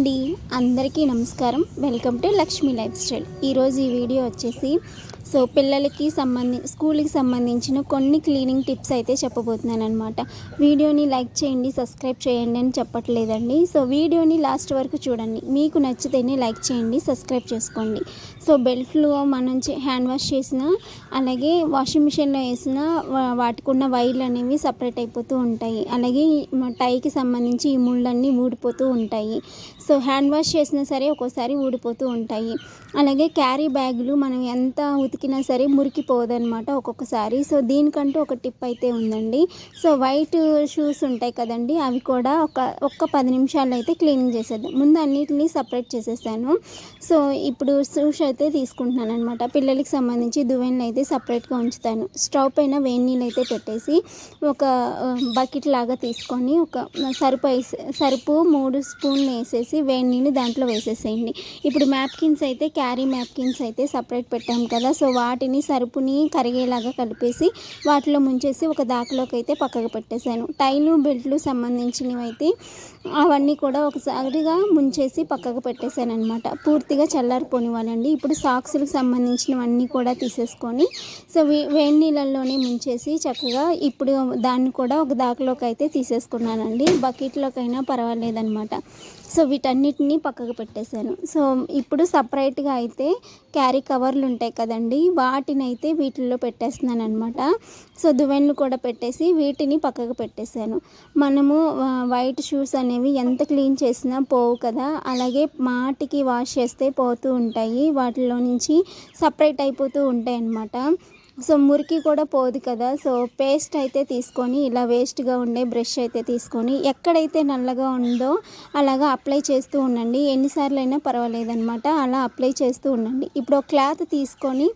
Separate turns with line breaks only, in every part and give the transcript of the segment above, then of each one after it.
అండి. అందరికీ నమస్కారం. Welcome to Lakshmi lifestyle. ఈరోజు ఈ వీడియో వచ్చేసి సో పిల్లలకి సంబంధి స్కూల్కి సంబంధించిన కొన్ని క్లీనింగ్ టిప్స్ అయితే చెప్పబోతున్నాను అనమాట వీడియోని లైక్ చేయండి సబ్స్క్రైబ్ చేయండి అని చెప్పట్లేదండి. సో వీడియోని లాస్ట్ వరకు చూడండి. మీకు నచ్చితేనే లైక్ చేయండి సబ్స్క్రైబ్ చేసుకోండి. సో బెల్ట్లో మనం హ్యాండ్ వాష్ చేసిన అలాగే వాషింగ్ మిషన్లో వేసిన వాటికి ఉన్న వైర్లు అనేవి సపరేట్ అయిపోతూ ఉంటాయి. అలాగే టైకి సంబంధించి ఈ ముళ్ళన్నీ ఊడిపోతూ ఉంటాయి. సో హ్యాండ్ వాష్ చేసినా సరే ఒక్కోసారి ఊడిపోతూ ఉంటాయి. అలాగే క్యారీ బ్యాగులు మనం ఎంత ఉతికినా సరే మురికిపోదనమాట ఒక్కొక్కసారి. సో దీనికంటూ ఒక టిప్ అయితే ఉందండి. సో వైట్ షూస్ ఉంటాయి కదండి అవి కూడా ఒక ఒక్క పది నిమిషాలు అయితే క్లీనింగ్ చేసేద్దాం. ముందు అన్నిటిని సపరేట్ చేసేసాను సో ఇప్పుడు షూస్ అయితే తీసుకుంటున్నాను అనమాట పిల్లలకి సంబంధించి దువ్వెనలు అయితే సపరేట్గా ఉంచుతాను. స్టవ్ పైన వేడి నీళ్ళు అయితే పెట్టేసి ఒక బకెట్ లాగా తీసుకొని ఒక సరుపు వేసే సరుపు మూడు స్పూన్లు వేసేసి వేడి నీళ్ళు దాంట్లో వేసేసేయండి. ఇప్పుడు మ్యాప్కిన్స్ అయితే క్యారీ మ్యాప్కిన్స్ అయితే సపరేట్ పెట్టాం కదా సో వాటిని సరుపుని కరిగేలాగా కలిపేసి వాటిలో ముంచేసి ఒక దాకలోకి అయితే పక్కకు పెట్టేశాను. టైలు బెల్ట్లు సంబంధించినవి అయితే అవన్నీ కూడా ఒకసారిగా ముంచేసి పక్కకు పెట్టేశాను అనమాట పూర్తిగా చల్లారిపోనివ్వాలండి ఇప్పుడు సాక్స్లకు సంబంధించినవన్నీ కూడా తీసేసుకొని సో వేడి నీళ్ళల్లోనే ముంచేసి చక్కగా ఇప్పుడు దాన్ని కూడా ఒక దాకలోకి అయితే తీసేసుకున్నానండి. బకెట్లోకైనా పర్వాలేదన్నమాట. సో వీటన్నిటిని పక్కకు పెట్టేశాను. సో ఇప్పుడు సపరేట్గా అయితే క్యారీ కవర్లు ఉంటాయి కదండి వాటిని అయితే వీటిల్లో పెట్టేస్తున్నాను అనమాట సో దువెన్లు కూడా పెట్టేసి వీటిని పక్కకు పెట్టేశాను. మనము వైట్ షూస్ అనేవి ఎంత క్లీన్ చేసినా పోవు కదా అలాగే మాటికి వాష్ చేస్తే పోతూ ఉంటాయి. వాటిలో నుంచి సపరేట్ అయిపోతూ ఉంటాయి అన్నమాట సో మురికి కూడా పోదు కదా. సో పేస్ట్ అయితే తీసుకొని ఇలా వేస్ట్గా ఉండే బ్రష్ అయితే తీసుకొని ఎక్కడైతే నల్లగా ఉందో అలాగా అప్లై చేస్తూ ఉండండి. ఎన్నిసార్లు అయినా పర్వాలేదనమాట అలా అప్లై చేస్తూ ఉండండి. ఇప్పుడు ఒక క్లాత్ తీసుకొని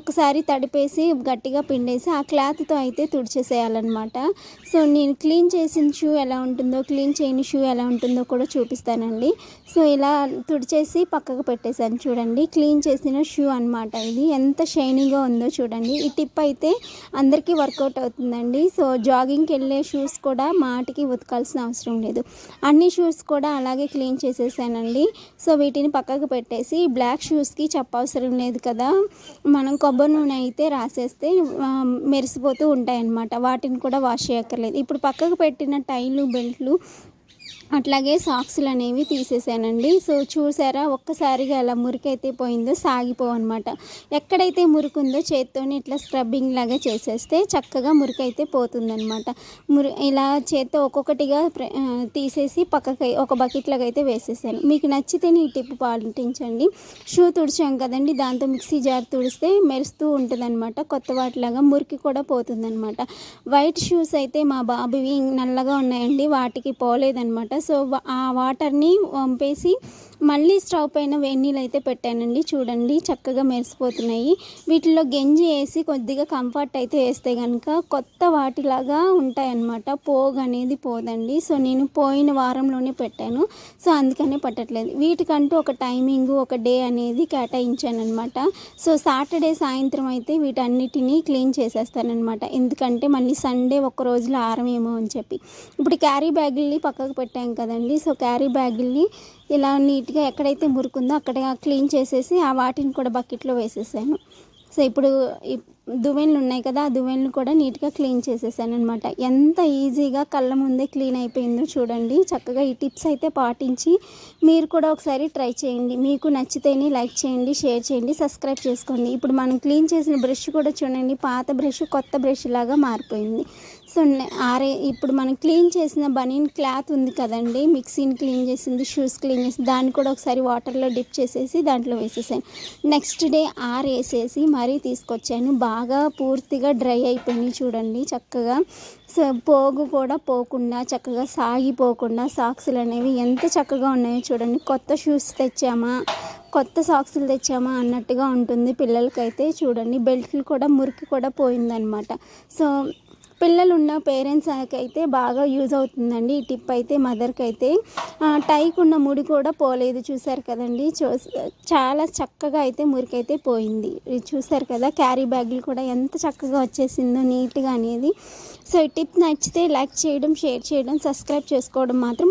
ఒకసారి తడిపేసి గట్టిగా పిండేసి ఆ క్లాత్తో అయితే తుడిచేసేయాలన్నమాట. సో నేను క్లీన్ చేసిన షూ ఎలా ఉంటుందో క్లీన్ చేయని షూ ఎలా ఉంటుందో కూడా చూపిస్తానండి. సో ఇలా తుడిచేసి పక్కకు పెట్టేశాను చూడండి. క్లీన్ చేసిన షూ అన్నమాట ఇది. ఎంత షైనింగ్గా ఉందో చూడండి. టిప్ అయితే అందరికీ వర్కౌట్ అవుతుందండి. సో జాగింగ్కి వెళ్ళే షూస్ కూడా మాటికి ఉతకాల్సిన అవసరం లేదు. అన్ని షూస్ కూడా అలాగే క్లీన్ చేసేసానండి. సో వీటిని పక్కకు పెట్టేసి బ్లాక్ షూస్కి చెప్పవసరం లేదు కదా. మనం కొబ్బరి నూనె అయితే రాసేస్తే మెరిసిపోతూ ఉంటాయన్నమాట. వాటిని కూడా వాష్ చేయక్కర్లేదు. ఇప్పుడు పక్కకు పెట్టిన టైలు బెల్ట్లు అట్లాగే సాక్స్లు అనేవి తీసేసానండి. సో చూసారా? ఒక్కసారిగా అలా మురికైతే పోయిందో సాగిపోవు అనమాట ఎక్కడైతే మురికి ఉందో చేత్తోని ఇట్లా స్క్రబ్బింగ్ లాగా చేసేస్తే చక్కగా మురికైతే పోతుందనమాట మురి ఇలా చేత్తో ఒక్కొక్కటిగా ప్ర- తీసేసి పక్కకి ఒక బకెట్లాగా అయితే వేసేసాను. మీకు నచ్చితేనే ఈ టిప్ పాటించండి. షూ తుడిచాం కదండి దాంతో మిక్సీ జార్ తుడిస్తే మెరుస్తూ ఉంటుందన్నమాట. కొత్త వాటిలాగా మురికి కూడా పోతుందన్నమాట. వైట్ షూస్ అయితే మా బాబువి నల్లగా ఉన్నాయండి వాటికి పోలేదన్నమాట. సో ఆ వాటర్ని పంపేసి మళ్ళీ స్టవ్ పైన వేణీలు అయితే పెట్టానండి. చూడండి చక్కగా మెరిసిపోతున్నాయి. వీటిలో గెంజి వేసి కొద్దిగా కంఫర్ట్ అయితే వేస్తే కనుక కొత్త వాటిలాగా ఉంటాయన్నమాట. పోగు అనేది పోదండి. సో నేను పోయిన వారంలోనే పెట్టాను. సో అందుకనే పట్టట్లేదు. వీటికంటూ ఒక టైమింగ్ ఒక డే అనేది కేటాయించాను అనమాట సో సాటర్డే సాయంత్రం అయితే వీటన్నిటిని క్లీన్ చేసేస్తానమాట ఎందుకంటే మళ్ళీ సండే ఒక రోజులో ఆరమేమో అని చెప్పి. ఇప్పుడు క్యారీ బ్యాగుల్ని పక్కకు పెట్టాం కదండి. సో క్యారీ బ్యాగుల్ని ఇలా నీట్గా ఎక్కడైతే మురుకుందో అక్కడ క్లీన్ చేసేసి ఆ వాటిని కూడా బకెట్లో వేసేసాను. సో ఇప్పుడు దువ్వెన్లు దువ్వెనలు ఉన్నాయి కదా ఆ దువ్వెనలు కూడా నీట్గా క్లీన్ చేసేసాను అనమాట ఎంత ఈజీగా కళ్ళ ముందే క్లీన్ అయిపోయిందో చూడండి. చక్కగా ఈ టిప్స్ అయితే పాటించి మీరు కూడా ఒకసారి ట్రై చేయండి. మీకు నచ్చితేనే లైక్ చేయండి షేర్ చేయండి సబ్స్క్రైబ్ చేసుకోండి. ఇప్పుడు మనం క్లీన్ చేసిన బ్రష్ కూడా చూడండి. పాత బ్రష్ కొత్త బ్రష్ లాగా మారిపోయింది. సో ఆరే ఇప్పుడు మనం క్లీన్ చేసిన బనీన్ క్లాత్ ఉంది కదండి మిక్సీని క్లీన్ చేసింది షూస్ క్లీన్ చేసింది దాన్ని కూడా ఒకసారి వాటర్లో డిప్ చేసేసి దాంట్లో వేసేసాను నెక్స్ట్ డే ఆరేసేసి మరీ తీసుకొచ్చాను. బాగా పూర్తిగా డ్రై అయిపోయినాయి చూడండి చక్కగా. సో పోగు కూడా పోకుండా చక్కగా సాగిపోకుండా సాక్సులు అనేవి ఎంత చక్కగా ఉన్నాయో చూడండి. కొత్త షూస్ తెచ్చామా కొత్త సాక్సులు తెచ్చామా అన్నట్టుగా ఉంటుంది పిల్లలకైతే చూడండి. బెల్ట్లు కూడా మురికి కూడా పోయిందనమాట. సో పిల్లలు ఉన్న పేరెంట్స్ అయితే బాగా యూజ్ అవుతుందండి. ఈ టిప్ అయితే మదర్కి అయితే. టైకి ఉన్న ముడి కూడా పోలేదు. చూసారు కదండి. చాలా చక్కగా అయితే మురికైతే పోయింది. చూసారు కదా క్యారీ బ్యాగులు కూడా ఎంత చక్కగా వచ్చేసిందో నీట్గా అనేది. సో ఈ టిప్ నచ్చితే లైక్ చేయడం షేర్ చేయడం సబ్స్క్రైబ్ చేసుకోవడం మాత్రం